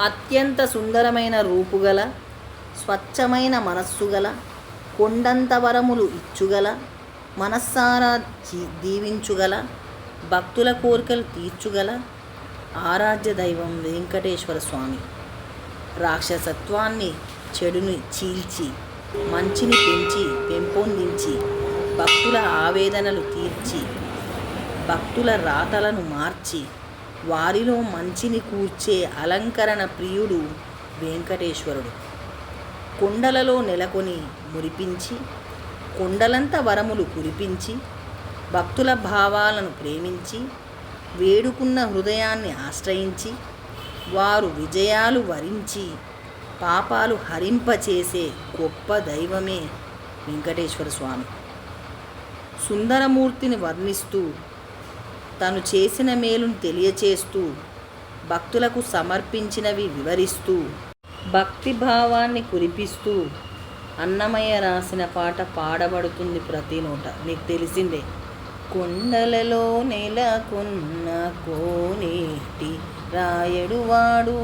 అత్యంత సుందరమైన రూపుగల స్వచ్ఛమైన మనస్సు గల కొండంత వరములు ఇచ్చుగల మనస్సారా జీ- దీవించుగల భక్తుల కోరికలు తీర్చుగల ఆరాధ్య దైవం వెంకటేశ్వర స్వామి. రాక్షసత్వాన్ని చెడుని చీల్చి మంచిని పెంచి పెంపొందించి భక్తుల ఆవేదనలు తీర్చి భక్తుల రాతలను మార్చి వారిలో మంచిని కూర్చే అలంకరణ ప్రియుడు వెంకటేశ్వరుడు. కొండలలో నెలకొని మురిపించి కొండలంత వరములు కురిపించి భక్తుల భావాలను ప్రేమించి వేడుకున్న హృదయాన్ని ఆశ్రయించి వారు విజయాలు వరించి పాపాలు హరింపచేసే గొప్ప దైవమే వెంకటేశ్వర స్వామి. సుందరమూర్తిని వర్ణిస్తూ తను చేసిన మేలును తెలియచేస్తూ భక్తులకు సమర్పించినవి వివరిస్తూ భక్తి భావాన్ని కురిపిస్తూ అన్నమయ్య రాసిన పాట పాడబడుతుంది ప్రతి నోట. నీకు తెలిసిందే కొండలలో నెలకొన్న కోనేటి రాయడువాడు